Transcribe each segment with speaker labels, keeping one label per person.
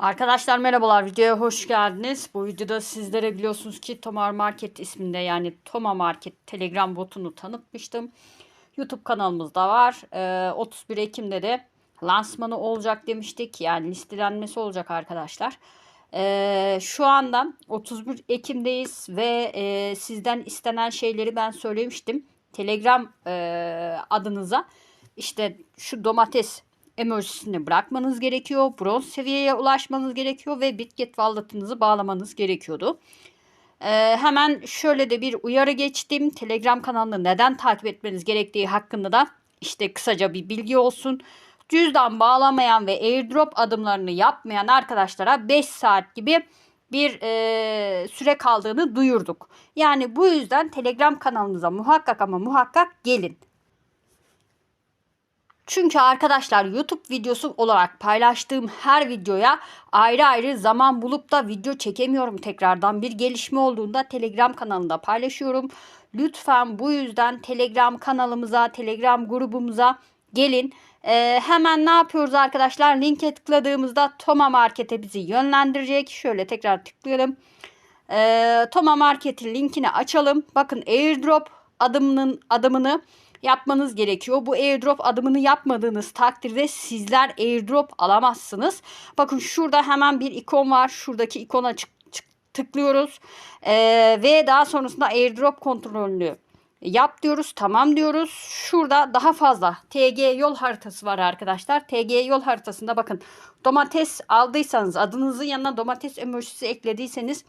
Speaker 1: Arkadaşlar merhabalar videoya hoş geldiniz. Bu videoda sizlere biliyorsunuz ki Tomar Market isminde yani Toma Market Telegram botunu tanıtmıştım. YouTube kanalımızda var. Ee, 31 Ekim'de de lansmanı olacak demiştik. Yani listelenmesi olacak arkadaşlar. Ee, şu anda 31 Ekim'deyiz ve e, sizden istenen şeyleri ben söylemiştim. Telegram e, adınıza işte şu domates emojisini bırakmanız gerekiyor. Bronz seviyeye ulaşmanız gerekiyor ve Bitget Wallet'ınızı bağlamanız gerekiyordu. Ee, hemen şöyle de bir uyarı geçtim. Telegram kanalını neden takip etmeniz gerektiği hakkında da işte kısaca bir bilgi olsun. Cüzdan bağlamayan ve airdrop adımlarını yapmayan arkadaşlara 5 saat gibi bir e, süre kaldığını duyurduk. Yani bu yüzden Telegram kanalımıza muhakkak ama muhakkak gelin. Çünkü arkadaşlar YouTube videosu olarak paylaştığım her videoya ayrı ayrı zaman bulup da video çekemiyorum tekrardan. Bir gelişme olduğunda Telegram kanalında paylaşıyorum. Lütfen bu yüzden Telegram kanalımıza, Telegram grubumuza gelin. Ee, hemen ne yapıyoruz arkadaşlar? Linke tıkladığımızda Toma Market'e bizi yönlendirecek. Şöyle tekrar tıklayalım. Ee, Toma Market'in linkini açalım. Bakın airdrop adımının adımını yapmanız gerekiyor. Bu airdrop adımını yapmadığınız takdirde sizler airdrop alamazsınız. Bakın şurada hemen bir ikon var. Şuradaki ikona tıklıyoruz. Ee, ve daha sonrasında airdrop kontrolünü yap diyoruz. Tamam diyoruz. Şurada daha fazla TG yol haritası var arkadaşlar. TG yol haritasında bakın domates aldıysanız adınızın yanına domates emojisi eklediyseniz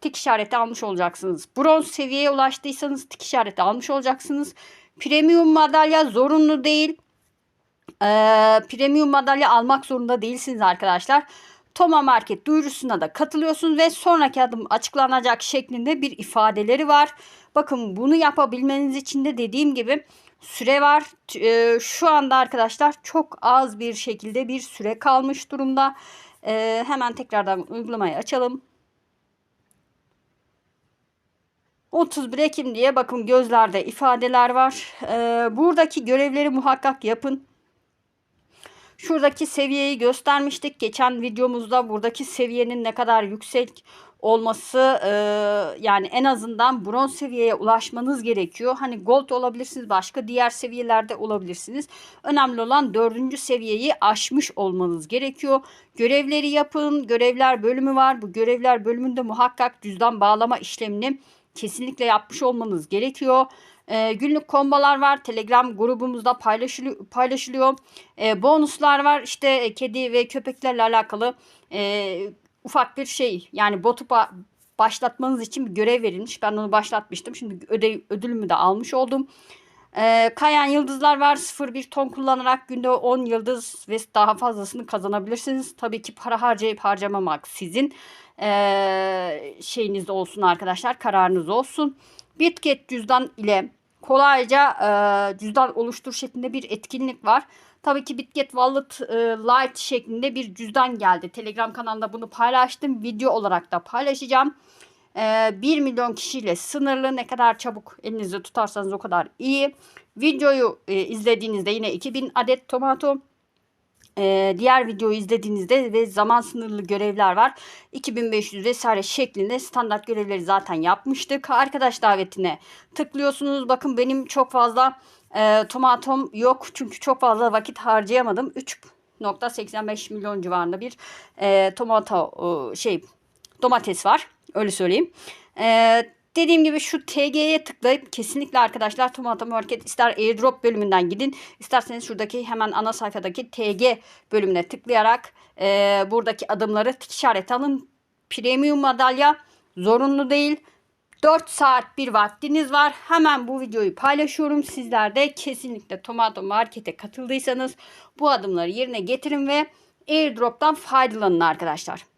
Speaker 1: tik işareti almış olacaksınız. Bronz seviyeye ulaştıysanız tik işareti almış olacaksınız. Premium madalya zorunlu değil. Ee, premium madalya almak zorunda değilsiniz arkadaşlar. Toma Market duyurusuna da katılıyorsunuz ve sonraki adım açıklanacak şeklinde bir ifadeleri var. Bakın bunu yapabilmeniz için de dediğim gibi süre var. Ee, şu anda arkadaşlar çok az bir şekilde bir süre kalmış durumda. Ee, hemen tekrardan uygulamayı açalım. 31 Ekim diye bakın gözlerde ifadeler var. Ee, buradaki görevleri muhakkak yapın. Şuradaki seviyeyi göstermiştik. Geçen videomuzda buradaki seviyenin ne kadar yüksek olması e, yani en azından bronz seviyeye ulaşmanız gerekiyor. Hani gold olabilirsiniz başka diğer seviyelerde olabilirsiniz. Önemli olan dördüncü seviyeyi aşmış olmanız gerekiyor. Görevleri yapın. Görevler bölümü var. Bu görevler bölümünde muhakkak cüzdan bağlama işlemini kesinlikle yapmış olmanız gerekiyor. E, günlük kombalar var. Telegram grubumuzda paylaşılıyor. paylaşılıyor. E, bonuslar var. İşte e, kedi ve köpeklerle alakalı e, ufak bir şey. Yani botu ba- başlatmanız için bir görev verilmiş. Ben onu başlatmıştım. Şimdi öde- ödülümü de almış oldum. E, kayan yıldızlar var. 0.1 ton kullanarak günde 10 yıldız ve daha fazlasını kazanabilirsiniz. Tabii ki para harcayıp harcamamak sizin e, şeyinizde olsun arkadaşlar. Kararınız olsun. Bitget cüzdan ile kolayca e, cüzdan oluştur şeklinde bir etkinlik var. Tabii ki Bitget Wallet e, Lite şeklinde bir cüzdan geldi. Telegram kanalında bunu paylaştım. Video olarak da paylaşacağım. E, 1 milyon kişiyle sınırlı. Ne kadar çabuk elinizde tutarsanız o kadar iyi. Videoyu e, izlediğinizde yine 2000 adet tomato ee, diğer videoyu izlediğinizde ve zaman sınırlı görevler var. 2500 vesaire şeklinde standart görevleri zaten yapmıştık. Arkadaş davetine tıklıyorsunuz. Bakın benim çok fazla e, tomatom yok. Çünkü çok fazla vakit harcayamadım. 3.85 milyon civarında bir e, tomato e, şey domates var. Öyle söyleyeyim. E, Dediğim gibi şu TG'ye tıklayıp kesinlikle arkadaşlar Tomato Market ister airdrop bölümünden gidin. isterseniz şuradaki hemen ana sayfadaki TG bölümüne tıklayarak e, buradaki adımları tik işaret alın. Premium madalya zorunlu değil. 4 saat bir vaktiniz var. Hemen bu videoyu paylaşıyorum. Sizler de kesinlikle Tomato Market'e katıldıysanız bu adımları yerine getirin ve airdrop'tan faydalanın arkadaşlar.